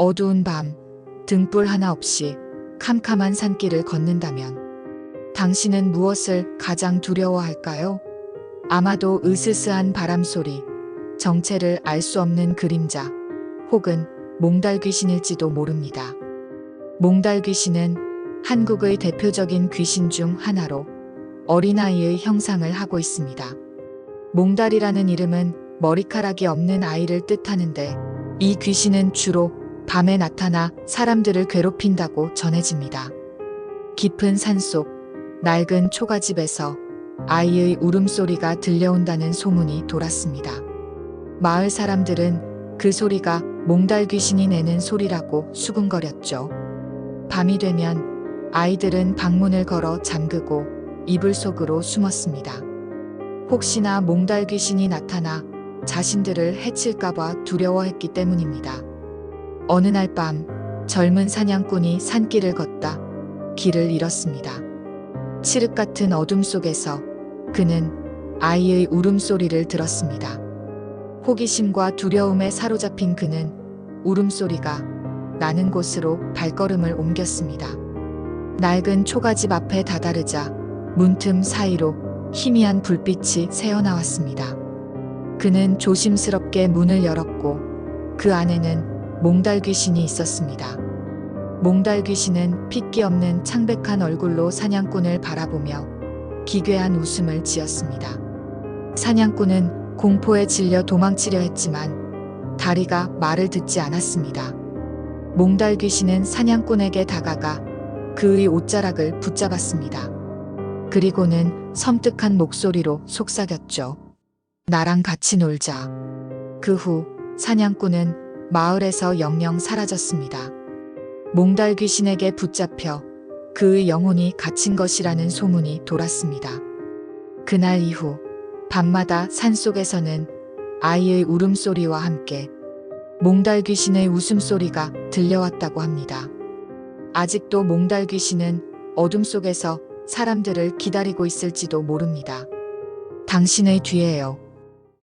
어두운 밤, 등불 하나 없이 캄캄한 산길을 걷는다면 당신은 무엇을 가장 두려워할까요? 아마도 으스스한 바람 소리, 정체를 알 수 없는 그림자, 혹은 몽달 귀신일지도 모릅니다. 몽달 귀신은 한국의 대표적인 귀신 중 하나로 어린아이의 형상을 하고 있습니다. 몽달이라는 이름은 머리카락이 없는 아이를 뜻하는데 이 귀신은 주로 밤에 나타나 사람들을 괴롭힌다고 전해집니다. 깊은 산속 낡은 초가집에서 아이의 울음소리가 들려온다는 소문이 돌았습니다. 마을 사람들은 그 소리가 몽달 귀신이 내는 소리라고 수군거렸죠. 밤이 되면 아이들은 방문을 걸어 잠그고 이불 속으로 숨었습니다. 혹시나 몽달 귀신이 나타나 자신들을 해칠까봐 두려워했기 때문입니다. 어느 날 밤 젊은 사냥꾼이 산길을 걷다 길을 잃었습니다. 칠흑 같은 어둠 속에서 그는 아이의 울음소리를 들었습니다. 호기심과 두려움에 사로잡힌 그는 울음소리가 나는 곳으로 발걸음을 옮겼습니다. 낡은 초가집 앞에 다다르자 문틈 사이로 희미한 불빛이 새어나왔습니다. 그는 조심스럽게 문을 열었고 그 안에는 몽달 귀신이 있었습니다. 몽달 귀신은 핏기 없는 창백한 얼굴로 사냥꾼을 바라보며 기괴한 웃음을 지었습니다. 사냥꾼은 공포에 질려 도망치려 했지만 다리가 말을 듣지 않았습니다. 몽달 귀신은 사냥꾼에게 다가가 그의 옷자락을 붙잡았습니다. 그리고는 섬뜩한 목소리로 속삭였죠. 나랑 같이 놀자. 그 후 사냥꾼은 마을에서 영영 사라졌습니다. 몽달 귀신에게 붙잡혀 그의 영혼이 갇힌 것이라는 소문이 돌았습니다. 그날 이후 밤마다 산속에서는 아이의 울음소리와 함께 몽달 귀신의 웃음소리가 들려왔다고 합니다. 아직도 몽달 귀신은 어둠 속에서 사람들을 기다리고 있을지도 모릅니다. 당신의 뒤에요.